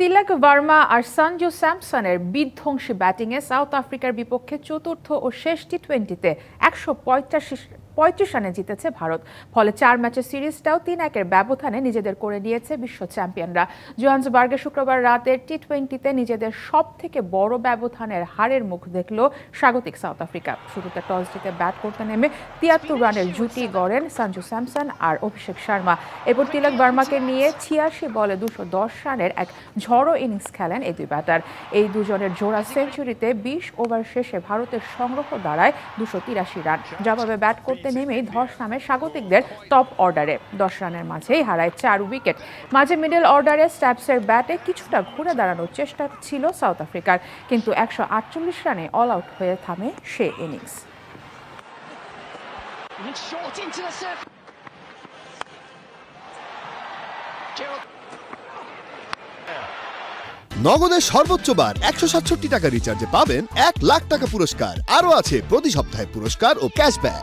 তিলক ভার্মা আর সঞ্জু স্যামসনের বিধ্বংসী ব্যাটিংয়ে সাউথ আফ্রিকার বিপক্ষে চতুর্থ ও শেষ টি টোয়েন্টিতে একশো পঁয়ত্রিশ রানে জিতেছে ভারত। ফলে চার ম্যাচের সিরিজটাও তিন একের ব্যবধানে নিজেদের করে নিয়েছে বিশ্ব চ্যাম্পিয়নরা। জোহান্সবার্গে শুক্রবার রাতের টি টোয়েন্টিতে নিজেদের সব থেকে বড় ব্যবধানের হারের মুখ দেখল স্বাগতিক সাউথ আফ্রিকা। শুরুতে টস জিতে ব্যাট করতে নেমে তিয়াত্তর রানের জুটি গড়েন সঞ্জু স্যামসন আর অভিষেক শর্মা। এরপর তিলক বার্মাকে নিয়ে ছিয়াশি বলে দুশো দশ রানের এক ঝড়ো ইনিংস খেলেন এই দুই ব্যাটার। এই দুজনের জোড়া সেঞ্চুরিতে বিশ ওভার শেষে ভারতের সংগ্রহ দাঁড়ায় দুশো তিরাশি রান। জবাবে ব্যাট করতে নেমেই ধস নামে স্বাগতিকদের টপ অর্ডারে দশ রানের মাঝেই হারায় চার উইকেট মাঝে মিডল অর্ডারে স্ট্যাপসের ব্যাটে কিছুটা ঘুরে দাঁড়ানোর চেষ্টা ছিল সাউথ আফ্রিকার কিন্তু একশো আটচল্লিশ রানে অল আউট হয়ে থামে সে ইনিংস. নগদের সর্বোচ্চ বার একশো সাতষট্টি টাকা রিচার্জে পাবেন এক লাখ টাকা পুরস্কার। আরও আছে প্রতি সপ্তাহে পুরস্কার ও ক্যাশব্যাক